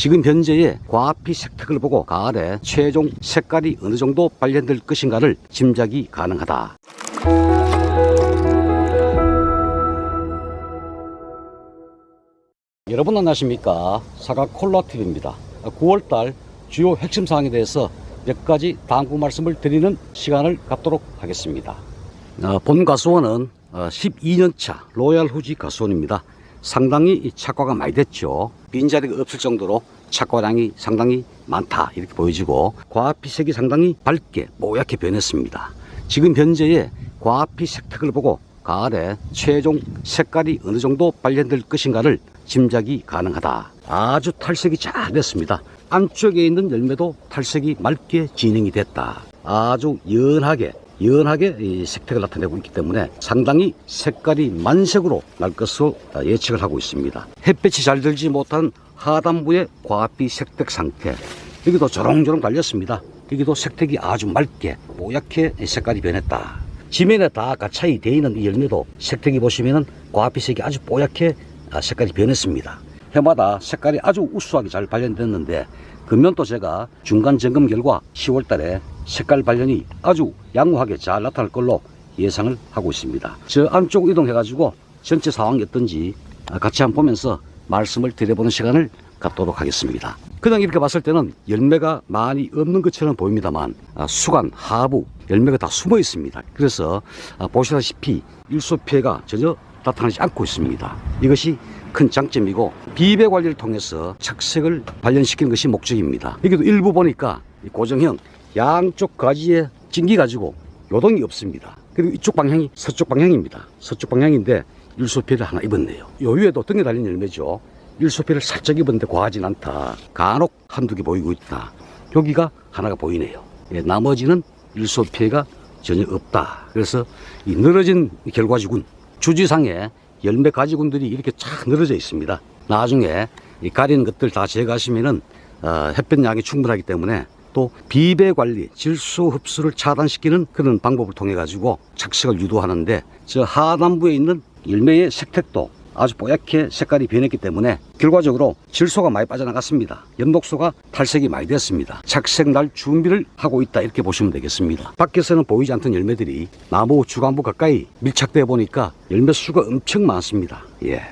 지금 현재의 과피 색택을 보고 가을에 최종 색깔이 어느 정도 발견될 것인가를 짐작이 가능하다. 여러분 안녕하십니까? 사각 콜라TV입니다. 9월달 주요 핵심 사항에 대해서 몇 가지 당부 말씀을 드리는 시간을 갖도록 하겠습니다. 어, 본 가수원은 12년차 로얄 후지 가수원입니다 상당히 이 착과가 많이 됐죠 빈자리가 없을 정도로 착과량이 상당히 많다 이렇게 보여지고 과피색이 상당히 밝게 뽀얗게 변했습니다 지금 현재의 과피 색택을 보고 가을에 최종 색깔이 어느 정도 발견될 것인가를 짐작이 가능하다. 아주 탈색이 잘 됐습니다. 안쪽에 있는 열매도 탈색이 맑게 진행이 됐다. 아주 연하게 연하게 이 색택을 나타내고 있기 때문에 상당히 색깔이 만색으로 날 것으로 예측을 하고 있습니다. 햇볕이 잘 들지 못한 하단부의 과비 색택 상태 여기도 조롱조롱 달렸습니다. 여기도 색택이 아주 맑게 뽀얗게 색깔이 변했다. 지면에 다 가차이 되어 있는 이 열매도 색택이 보시면은 과피색이 아주 뽀얗게 아, 색깔이 변했습니다. 해마다 색깔이 아주 우수하게 잘 발견됐는데 금년도 제가 중간 점검 결과 10월 달에 색깔 발견이 아주 양호하게 잘 나타날 걸로 예상을 하고 있습니다. 저 안쪽 이동해 가지고 전체 상황이 어떤지 아, 같이 한번 보면서 말씀을 드려보는 시간을 갖도록 하겠습니다. 그냥 이렇게 봤을 때는 열매가 많이 없는 것처럼 보입니다만 아, 수간 하부 열매가 다 숨어 있습니다. 그래서 아, 보시다시피 일소 피해가 전혀 나타나지 않고 있습니다. 이것이 큰 장점이고 비배 관리를 통해서 착색을 발현시키는 것이 목적입니다. 여기도 일부 보니까 이 고정형 양쪽 가지에 찡기 가지고 요동이 없습니다. 그리고 이쪽 방향이 서쪽 방향입니다. 서쪽 방향인데 일소피를 하나 입었네요. 요 위에도 등에 달린 열매죠. 일소피를 살짝 입었는데 과하진 않다. 간혹 한두 개 보이고 있다. 여기가 하나가 보이네요. 예, 나머지는 일소피해가 전혀 없다. 그래서 이 늘어진 결과지군 주지상에 열매 가지군들이 이렇게 쫙 늘어져 있습니다. 나중에 이 가리는 것들 다 제거하시면은 어, 햇볕 양이 충분하기 때문에 또 비배 관리, 질소 흡수를 차단시키는 그런 방법을 통해 가지고 착색을 유도하는데 저 하단부에 있는 열매의 색택도 아주 뽀얗게 색깔이 변했기 때문에 결과적으로 질소가 많이 빠져나갔습니다. 연독소가 탈색이 많이 됐습니다. 착색 날 준비를 하고 있다 이렇게 보시면 되겠습니다. 밖에서는 보이지 않던 열매들이 나무 주간부 가까이 밀착되어 보니까 열매 수가 엄청 많습니다. 예.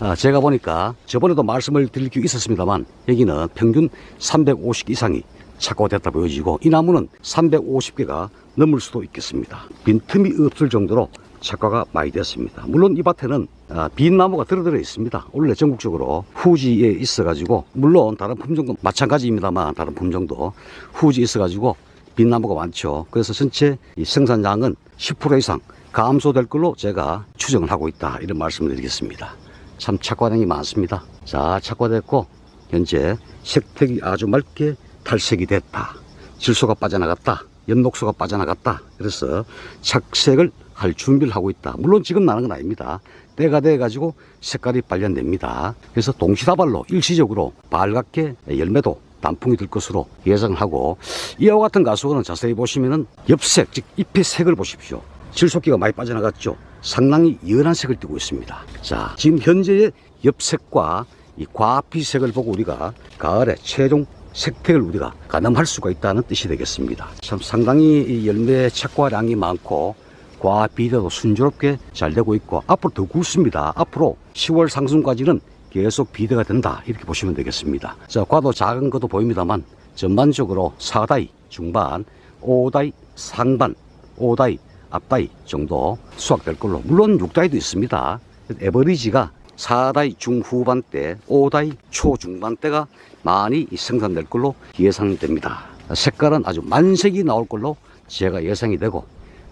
아, 제가 보니까 저번에도 말씀을 드릴 게 있었습니다만 여기는 평균 350 이상이 착과됐다 보여지고 이 나무는 350개가 넘을 수도 있겠습니다. 빈틈이 없을 정도로 착과가 많이 됐습니다. 물론 이 밭에는 아, 빈 나무가 들어들어 있습니다. 원래 전국적으로 후지에 있어가지고 물론 다른 품종도 마찬가지입니다만 다른 품종도 후지 있어가지고 빈 나무가 많죠. 그래서 전체 이 생산량은 10% 이상 감소될 걸로 제가 추정을 하고 있다 이런 말씀을 드리겠습니다. 참 착과량이 많습니다. 자 착과됐고 현재 색택이 아주 맑게 탈색이 됐다. 질소가 빠져나갔다. 연녹소가 빠져나갔다. 그래서 착색을 할 준비를 하고 있다. 물론 지금 나는 건 아닙니다. 때가 돼 가지고 색깔이 발견됩니다. 그래서 동시다발로 일시적으로 발갛게 열매도 단풍이 들 것으로 예상을 하고 이와 같은 가수원은 자세히 보시면은 엽색 즉 잎의 색을 보십시오. 질소기가 많이 빠져나갔죠. 상당히 연한 색을 띠고 있습니다. 자, 지금 현재의 엽색과 이 과피색을 보고 우리가 가을에 최종 색택을 우리가 가늠할 수가 있다는 뜻이 되겠습니다. 참 상당히 이 열매 착과량이 많고 과 비대도 순조롭게 잘 되고 있고 앞으로 더 굵습니다. 앞으로 10월 상순까지는 계속 비대가 된다 이렇게 보시면 되겠습니다. 자, 과도 작은 것도 보입니다만 전반적으로 4다이 중반, 5다이 상반, 5다이 앞다이 정도 수확될 걸로 물론 6다이도 있습니다. 에버리지가 4다이 중후반 때, 5다이 초중반 때가 많이 생산될 걸로 예상됩니다. 색깔은 아주 만색이 나올 걸로 제가 예상이 되고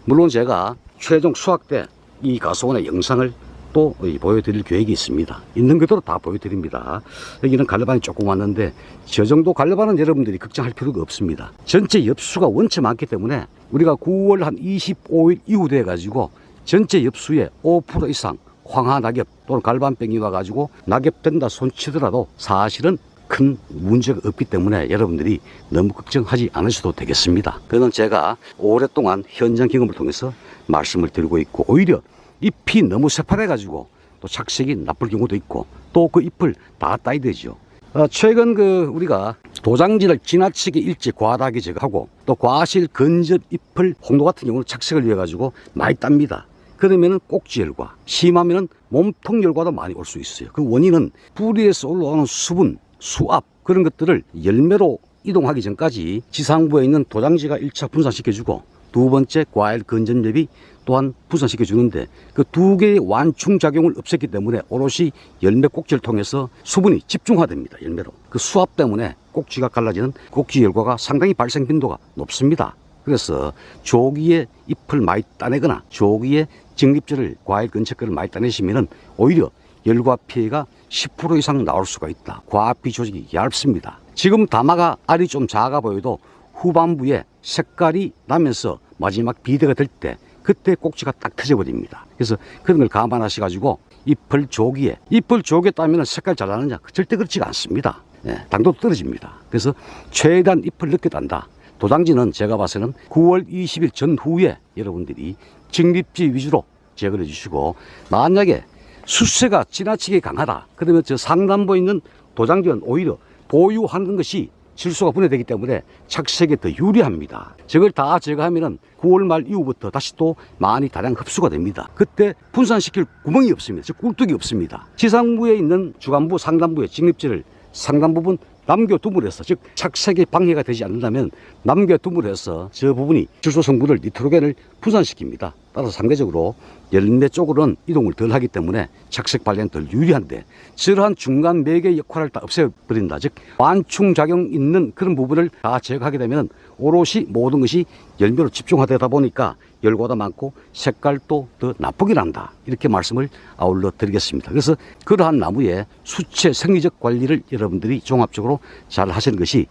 물론 제가 최종 수확 때 이 가수원의 영상을 또 보여드릴 계획이 있습니다. 있는 그대로 다 보여드립니다. 여기는 갈래반이 조금 왔는데 저 정도 갈래반은 여러분들이 걱정할 필요가 없습니다. 전체 엽수가 원체 많기 때문에 우리가 9월 한 25일 이후 돼 가지고 전체 엽수의 5% 이상 황화 낙엽 또는 갈반병이 와가지고 낙엽된다 손치더라도 사실은 큰 문제가 없기 때문에 여러분들이 너무 걱정하지 않으셔도 되겠습니다. 그는 제가 오랫동안 현장 경험을 통해서 말씀을 드리고 있고 오히려 잎이 너무 새파래가지고 또 착색이 나쁠 경우도 있고 또 그 잎을 다 따야 되죠. 어, 최근 그 우리가 도장지를 지나치게 일찍 과다하게 제거하고 또 과실 근접 잎을 홍도 같은 경우는 착색을 위해 가지고 많이 땁니다. 그러면은 꼭지열과 심하면은 몸통열과도 많이 올 수 있어요. 그 원인은 뿌리에서 올라오는 수분, 수압 그런 것들을 열매로 이동하기 전까지 지상부에 있는 도장지가 1차 분산시켜주고 두 번째 과일 근접엽이 또한 분산시켜 주는데 그 두 개의 완충 작용을 없앴기 때문에 오롯이 열매 꼭지를 통해서 수분이 집중화됩니다. 열매로 그 수압 때문에 꼭지가 갈라지는 꼭지 열과가 상당히 발생 빈도가 높습니다. 그래서 조기에 잎을 많이 따내거나 조기에 직립질을 과일 근처거를 많이 따내시면은 오히려 열과 피해가 10% 이상 나올 수가 있다. 과피 조직이 얇습니다. 지금 다마가 알이 좀 작아 보여도 후반부에 색깔이 나면서 마지막 비대가 될 때 그때 꼭지가 딱 터져 버립니다. 그래서 그런 걸 감안하셔 가지고 잎을 조기에 잎을 조기에 따면 색깔 잘 나느냐? 절대 그렇지가 않습니다. 예, 당도 떨어집니다. 그래서 최대한 잎을 늦게 딴다. 도장지는 제가 봐서는 9월 20일 전후에 여러분들이 직립지 위주로 제거해 주시고 만약에 수세가 지나치게 강하다. 그러면 저 상단부에 있는 도장지는 오히려 보유하는 것이 질소가 분해되기 때문에 착색에 더 유리합니다. 저걸 다 제거하면은 9월 말 이후부터 다시 또 많이 다량 흡수가 됩니다. 그때 분산시킬 구멍이 없습니다. 즉 꿀뚝이 없습니다. 지상부에 있는 주간부, 상단부의 직립질을 상단 부분 남겨두물해서 즉 착색에 방해가 되지 않는다면 남겨두물해서 저 부분이 질소 성분을 니트로겐을 분산시킵니다. 따라서 상대적으로 열매 쪽으로는 이동을 덜 하기 때문에 착색 발견 덜 유리한데 저러한 중간 매개 역할을 다 없애버린다. 즉 완충 작용 있는 그런 부분을 다 제거하게 되면 오롯이 모든 것이 열매로 집중화되다 보니까 열과도 많고 색깔도 더 나쁘게 난다. 이렇게 말씀을 아울러 드리겠습니다. 그래서 그러한 나무의 수채 생리적 관리를 여러분들이 종합적으로 잘 하시는 것이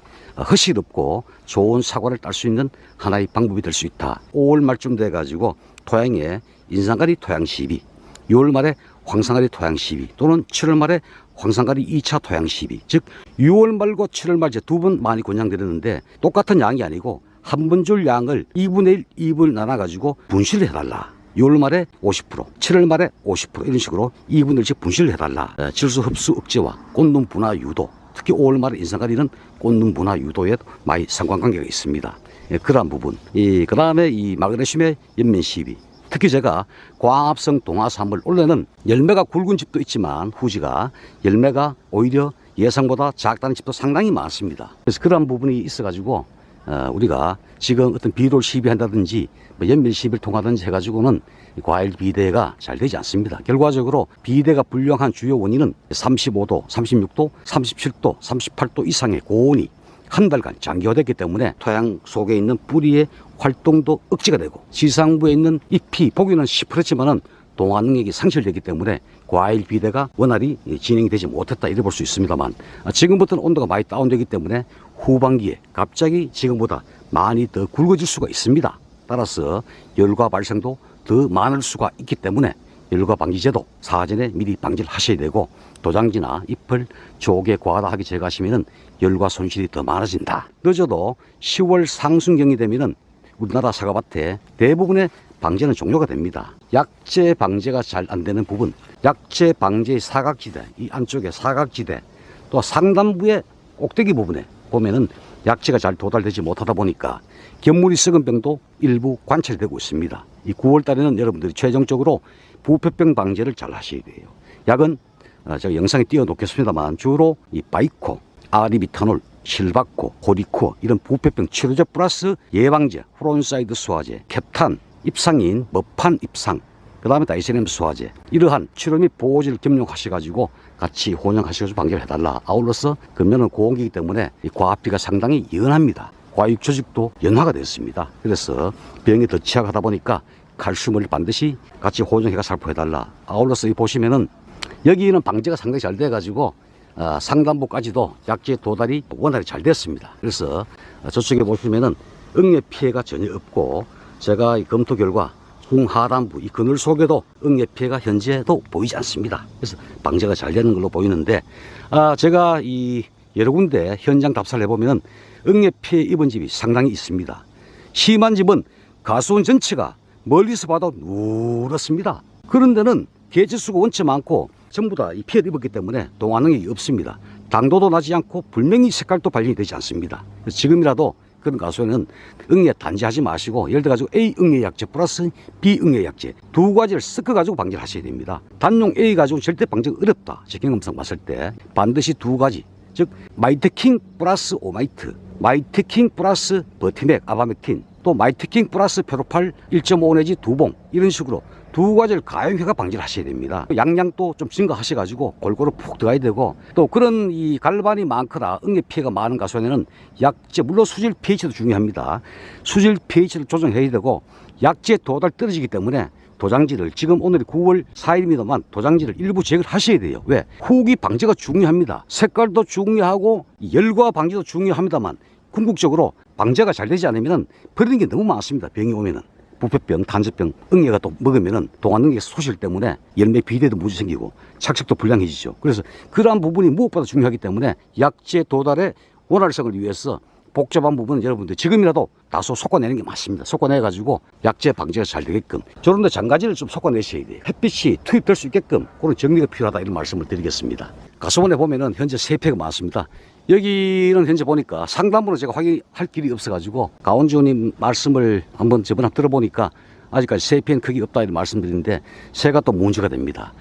허실 없고 좋은 사과를 딸 수 있는 하나의 방법이 될 수 있다. 5월 말쯤 돼가지고 토양에 인상가리 토양 시비, 6월 말에 황상가리 토양 시비 또는 7월 말에 황상가리 2차 토양 시비 즉 6월 말과 7월 말두번 많이 권장드렸는데 똑같은 양이 아니고 한 번 줄 양을 2분의 1, 2분을 나눠가지고 분실을 해달라. 6월 말에 50%, 7월 말에 50% 이런 식으로 2분의 1씩 분실을 해달라. 에, 질소 흡수 억제와 꽃눈 분화 유도, 특히 5월 말에 인상가리는 꽃눈 분화 유도에 많이 상관관계가 있습니다. 예, 그러한 부분. 이, 그 다음에 이 마그네슘의 연면 시비. 특히 제가 광합성 동화산물, 원래는 열매가 굵은 집도 있지만 후지가 열매가 오히려 예상보다 작다는 집도 상당히 많습니다. 그래서 그러한 부분이 있어가지고 어, 우리가 지금 어떤 비돌 시비한다든지 뭐 연밀 시비를 통하든지 해가지고는 이 과일 비대가 잘 되지 않습니다. 결과적으로 비대가 불량한 주요 원인은 35도, 36도, 37도, 38도 이상의 고온이 한 달간 장기화됐기 때문에 토양 속에 있는 뿌리의 활동도 억제가 되고 지상부에 있는 잎이 보기는 시퍼렇지만은 동화 능력이 상실되기 때문에 과일 비대가 원활히 진행이 되지 못했다 이래 볼 수 있습니다만 아, 지금부터는 온도가 많이 다운되기 때문에 후반기에 갑자기 지금보다 많이 더 굵어질 수가 있습니다. 따라서 열과 발생도 더 많을 수가 있기 때문에 열과 방지제도 사전에 미리 방지를 하셔야 되고 도장지나 잎을 조개 과다하게 제거하시면은 열과 손실이 더 많아진다. 늦어도 10월 상순경이 되면은 우리나라 사과밭에 대부분의 방제는 종료가 됩니다. 약재 방제가 잘 안 되는 부분, 약재 방제의 사각지대, 이 안쪽에 사각지대, 또 상단부의 꼭대기 부분에 보면은 약재가 잘 도달되지 못하다 보니까 견물이 썩은 병도 일부 관찰되고 있습니다. 이 9월 달에는 여러분들이 최종적으로 부패병 방제를 잘 하셔야 돼요. 약은 어, 제가 영상에 띄워놓겠습니다만 주로 이 바이코, 아리비타놀, 실바코, 고리코 이런 부패병 치료제 플러스 예방제, 프론사이드 수화제, 캡탄, 입상인, 머판 입상, 그 다음에 다이세늄 수화제 이러한 치료 및 보호제를 겸용하셔가지고 같이 혼용하셔서 방제를 해달라. 아울러서 금면은 고온기이기 때문에 이 과합비가 상당히 연합니다. 과육 조직도 연화가 됐습니다. 그래서 병이 더 취약하다 보니까 칼슘을 반드시 같이 혼용해가 살포해달라. 아울러서 이 보시면은 여기는 방제가 상당히 잘 돼가지고 어, 상단부까지도 약재 도달이 원활히 잘 됐습니다. 그래서 어, 저쪽에 보시면은 응애 피해가 전혀 없고 제가 이 검토 결과 홍하단부 이 그늘 속에도 응애 피해가 현재도 보이지 않습니다. 그래서 방제가 잘 되는 걸로 보이는데 아 제가 이 여러 군데 현장 답사를 해보면 응애 피해 입은 집이 상당히 있습니다. 심한 집은 가수원 전체가 멀리서 봐도 누렇습니다. 그런 데는 개체수가 원체 많고 전부 다 이 피해를 입었기 때문에 동화 능력이 없습니다. 당도도 나지 않고 불명히 색깔도 발견이 되지 않습니다. 지금이라도 그런 가수에는 응애 단지하지 마시고 예를 들어 가지고 A 응애 약제 플러스 B 응애 약제 두 가지를 섞어 가지고 방지를 하셔야 됩니다. 단용 A 가지고 절대 방지가 어렵다. 제 경험상 봤을 때 반드시 두 가지 즉 마이트킹 플러스 오마이트 마이트킹 플러스 버티맥 아바메틴 또 마이트킹 플러스 페로팔 1.5 내지 두 봉 이런 식으로 두 가지를 가용해가 방지를 하셔야 됩니다. 양량도 좀 증가하셔가지고 골고루 푹 들어가야 되고 또 그런 이 갈반이 많거나 응애 피해가 많은 가수에는 약제 물론 수질 pH도 중요합니다. 수질 pH를 조정해야 되고 약제 도달 떨어지기 때문에 도장지를 지금 오늘이 9월 4일입니다만 도장지를 일부 제거를 하셔야 돼요. 왜? 후기 방제가 중요합니다. 색깔도 중요하고 열과 방지도 중요합니다만 궁극적으로 방제가 잘 되지 않으면 버리는 게 너무 많습니다. 병이 오면은. 부패병, 단저병, 응애가 또 먹으면은 동안 응애 소실 때문에 열매 비대도 무지 생기고 착색도 불량해지죠. 그래서 그러한 부분이 무엇보다 중요하기 때문에 약제 도달의 원활성을 위해서 복잡한 부분은 여러분들 지금이라도 다소 솎아내는 게 맞습니다. 솎아내가지고 약제 방제가 잘 되게끔 저런 데 장가지를 좀 솎아내셔야 돼요. 햇빛이 투입될 수 있게끔 그런 정리가 필요하다 이런 말씀을 드리겠습니다. 가수원에 보면은 현재 세 폐가 많습니다. 여기는 현재 보니까 상담으로 제가 확인할 길이 없어가지고 가원주님 말씀을 한번 저번에 들어보니까 아직까지 세피엔 크기 없다 이런 말씀드리는데 새가 또 문제가 됩니다.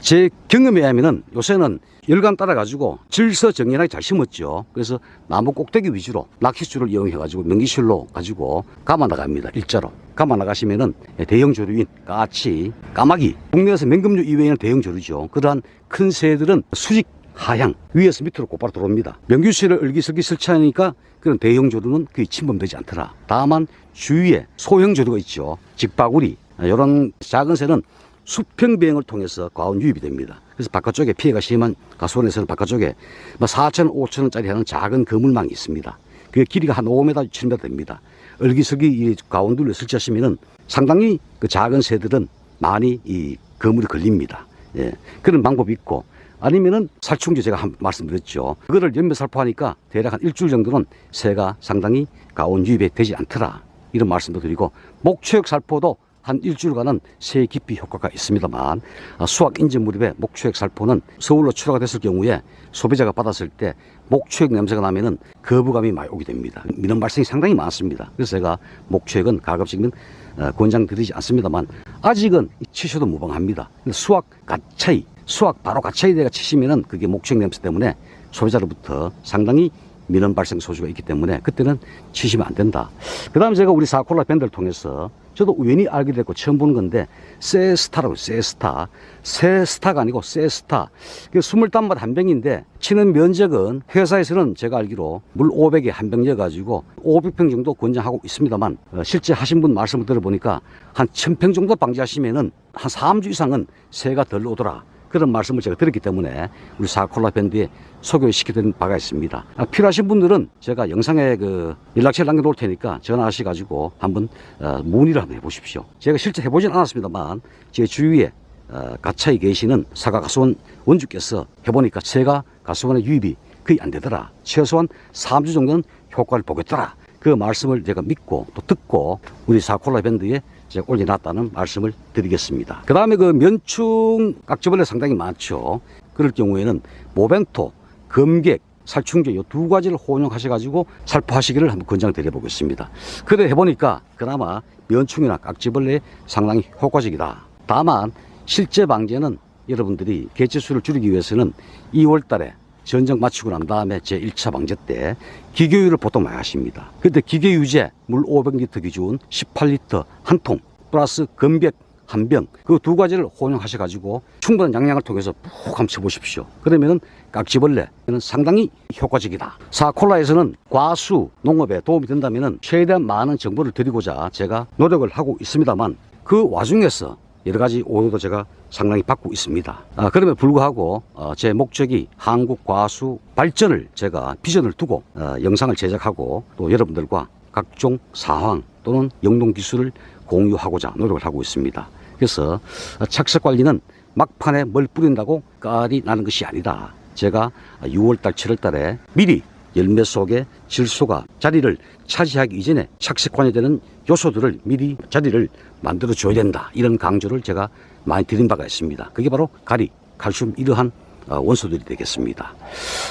제 경험에 의하면은 요새는 열감 따라 가지고 질서 정연하게 잘 심었죠. 그래서 나무 꼭대기 위주로 낚싯줄을 이용해 가지고 명기실로 가지고 감아 나갑니다. 일자로 감아 나가시면은 대형 조류인 까치, 까마귀 국내에서 맹금류 이외에는 대형 조류죠. 그러한 큰 새들은 수직 하향 위에서 밑으로 곧바로 들어옵니다. 명규실을 을기설기 설치하니까 그런 대형 조류는 거의 침범되지 않더라. 다만 주위에 소형 조류가 있죠. 직바구리 이런 작은 새는 수평 비행을 통해서 과온 유입이 됩니다. 그래서 바깥쪽에 피해가 심한 가수원에서는 바깥쪽에 뭐 4천, 5천 원짜리 하는 작은 그물망이 있습니다. 그게 길이가 한 5m, 7m 됩니다. 이 가운데를 설치하시면은 상당히 그 작은 새들은 많이 이 그물이 걸립니다. 예. 그런 방법이 있고 아니면은 살충제 제가 한 말씀드렸죠. 그거를 연매 살포하니까 대략 한 일주일 정도는 새가 상당히 가온 유입이 되지 않더라. 이런 말씀도 드리고 목초액 살포도 한 일주일간은 새 깊이 효과가 있습니다만 아, 수확 인증 무렵에 목초액 살포는 서울로 출하가 됐을 경우에 소비자가 받았을 때 목초액 냄새가 나면은 거부감이 많이 오게 됩니다. 민원 발생이 상당히 많습니다. 그래서 제가 목초액은 가급적이면 어, 권장드리지 않습니다만 아직은 치셔도 무방합니다. 수확 가차이 수확 바로 가차이 내가 치시면은 그게 목초액 냄새 때문에 소비자로부터 상당히 민원 발생 소지가 있기 때문에 그때는 치시면 안 된다. 그 다음에 제가 우리 사콜라 밴드를 통해서 저도 우연히 알게 됐고 처음 보는 건데 세스타라고 세스타. 세스타가 아니고 세스타. 그 스물 단맛 한 병인데 치는 면적은 회사에서는 제가 알기로 물 500에 한병 넣어가지고 500평 정도 권장하고 있습니다만 어, 실제 하신 분 말씀을 들어보니까 한 1000평 정도 방지하시면은 한 3주 이상은 새가 덜 오더라 그런 말씀을 제가 드렸기 때문에 우리 사콜라 밴드에 소개시켜드린 바가 있습니다. 아, 필요하신 분들은 제가 영상에 그 연락처를 남겨놓을 테니까 전화하셔가지고 한번 어, 문의를 한번 해보십시오. 제가 실제 해보진 않았습니다만 제 주위에 어, 가차에 계시는 사과 가수원 원주께서 해보니까 새가 가수원의 유입이 거의 안 되더라. 최소한 3주 정도는 효과를 보겠더라. 그 말씀을 제가 믿고 또 듣고 우리 사콜라 밴드에 제가 올려놨다는 말씀을 드리겠습니다. 그 다음에 그 면충 깍지벌레 상당히 많죠. 그럴 경우에는 모벤토, 검객, 살충제 이 두 가지를 혼용하셔가지고 살포하시기를 한번 권장 드려 보겠습니다. 그래 해보니까 그나마 면충이나 깍지벌레에 상당히 효과적이다. 다만 실제 방제는 여러분들이 개체수를 줄이기 위해서는 2월 달에 전적 마치고 난 다음에 제 1차 방제 때 기계유를 보통 많이 하십니다. 그때 기계유제 물 500리터 기준 18리터 한 통 플러스 검객 한병 그 두 가지를 혼용하셔 가지고 충분한 양량을 통해서 푹 감춰 보십시오. 그러면은 깍지벌레는 상당히 효과적이다. 사콜라에서는 과수 농업에 도움이 된다면은 최대한 많은 정보를 드리고자 제가 노력을 하고 있습니다만 그 와중에서 여러 가지 오해도 제가 상당히 받고 있습니다. 아, 그럼에도 불구하고 어, 제 목적이 한국 과수 발전을 제가 비전을 두고 어, 영상을 제작하고 또 여러분들과 각종 사황 또는 영농 기술을 공유하고자 노력을 하고 있습니다. 그래서 어, 착석 관리는 막판에 뭘 뿌린다고 깔이 나는 것이 아니다. 제가 6월달, 7월달에 미리 열매 속에 질소가 자리를 차지하기 이전에 착색관이 되는 요소들을 미리 자리를 만들어 줘야 된다. 이런 강조를 제가 많이 드린 바가 있습니다. 그게 바로 가리, 칼슘 이러한 어, 원소들이 되겠습니다.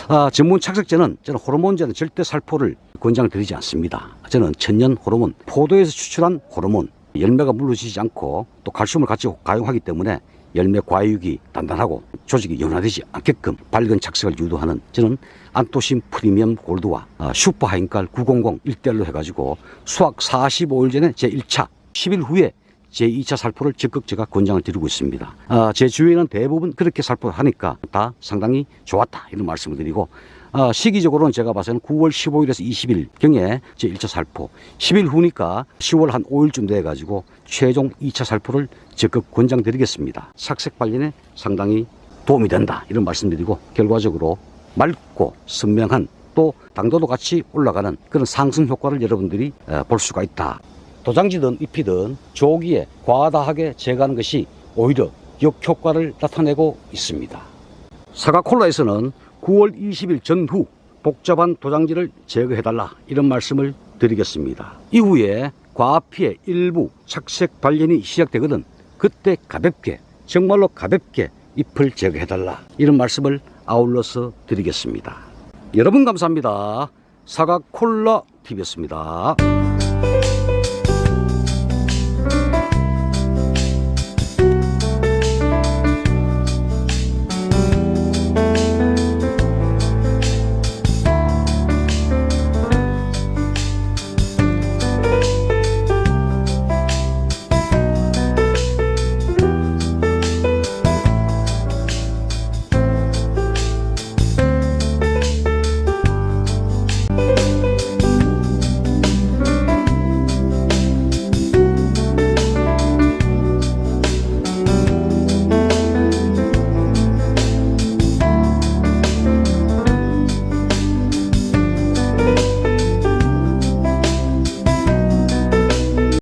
아, 전문 착색제는 저는 호르몬제는 절대 살포를 권장드리지 않습니다. 저는 천연 호르몬, 포도에서 추출한 호르몬, 열매가 물러지지 않고 또 칼슘을 같이 가용하기 때문에 열매 과육이 단단하고 조직이 연화되지 않게끔 밝은 착색을 유도하는 저는 안토신 프리미엄 골드와 어, 슈퍼 하인칼 900 1대1로 해가지고 수확 45일 전에 제 1차 10일 후에 제 2차 살포를 적극 제가 권장을 드리고 있습니다. 아, 제 주위에는 대부분 그렇게 살포하니까 다 상당히 좋았다 이런 말씀을 드리고 아, 시기적으로는 제가 봐서는 9월 15일에서 20일 경에 제 1차 살포 10일 후니까 10월 한 5일쯤 돼가지고 최종 2차 살포를 적극 권장드리겠습니다. 착색 발견에 상당히 도움이 된다 이런 말씀드리고 결과적으로 맑고 선명한 또 당도도 같이 올라가는 그런 상승 효과를 여러분들이 어, 볼 수가 있다. 도장지든 잎이든 조기에 과다하게 제거하는 것이 오히려 역효과를 나타내고 있습니다. 사과 콜라에서는 9월 20일 전후 복잡한 도장지를 제거해달라 이런 말씀을 드리겠습니다. 이후에 과피의 일부 착색 발견이 시작되거든 그때 가볍게 정말로 가볍게 잎을 제거해달라 이런 말씀을 아울러서 드리겠습니다. 여러분 감사합니다. 사과 콜라 TV였습니다.